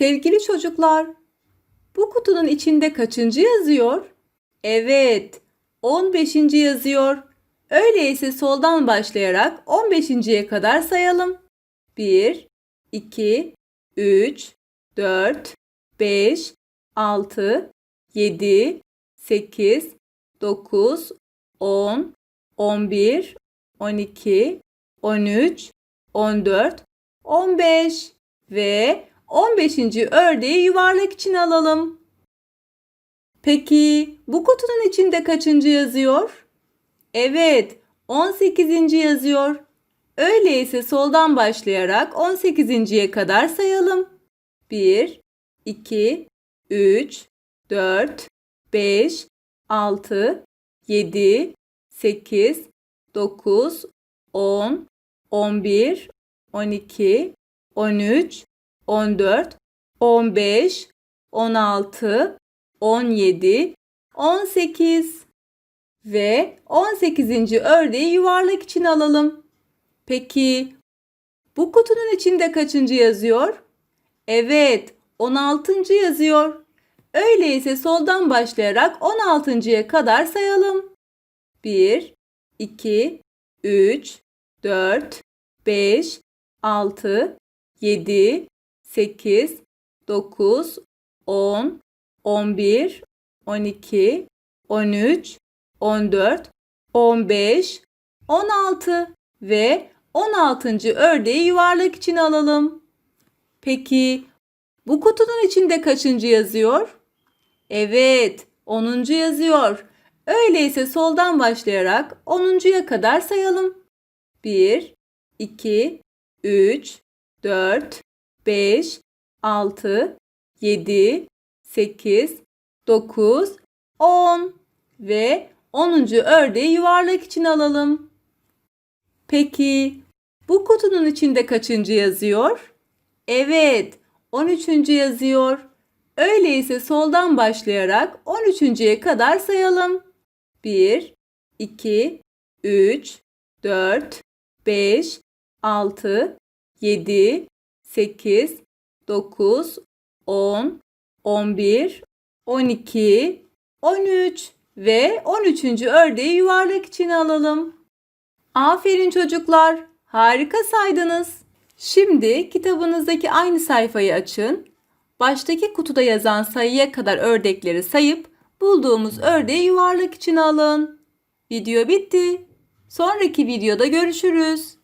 Sevgili çocuklar, bu kutunun içinde kaçıncı yazıyor? Evet, 15. yazıyor. Öyleyse soldan başlayarak 15.ye kadar sayalım. 1, 2, 3, 4, 5, 6, 7, 8, 9, 10, 11, 12, 13, 14, 15 ve 15. ördeği yuvarlak için alalım. Peki bu kutunun içinde kaçıncı yazıyor? Evet, 18. yazıyor. Öyleyse soldan başlayarak 18.ye kadar sayalım. 1, 2, 3, 4, 5, 6, 7, 8, 9, 10, 11, 12, 13, 14, 15, 16, 17, 18 ve 18. ördeği yuvarlak için alalım. Peki bu kutunun içinde kaçıncı yazıyor? Evet, 16. yazıyor. Öyleyse soldan başlayarak 16.ya kadar sayalım. 1, 2, 3, 4, 5, 6, 7, 8, 9, 10, 11, 12, 13, 14, 15, 16 ve 16. ördeği yuvarlak için alalım. Peki bu kutunun içinde kaçıncı yazıyor? Evet, 10. yazıyor. Öyleyse soldan başlayarak 10.ya kadar sayalım. 1, 2, 3, 4, 5, 6, 7, 8, 9, 10 ve 10. ördeği yuvarlak için alalım. Peki bu kutunun içinde kaçıncı yazıyor? Evet, 13. yazıyor. Öyleyse soldan başlayarak 13.ye kadar sayalım. 1, 2, 3, 4, 5, 6, 7, 8, 9, 10, 11, 12, 13 ve 13. ördeği yuvarlak içine alalım. Aferin çocuklar, harika saydınız. Şimdi kitabınızdaki aynı sayfayı açın. Baştaki kutuda yazan sayıya kadar ördekleri sayıp bulduğumuz ördeği yuvarlak içine alın. Video bitti. Sonraki videoda görüşürüz.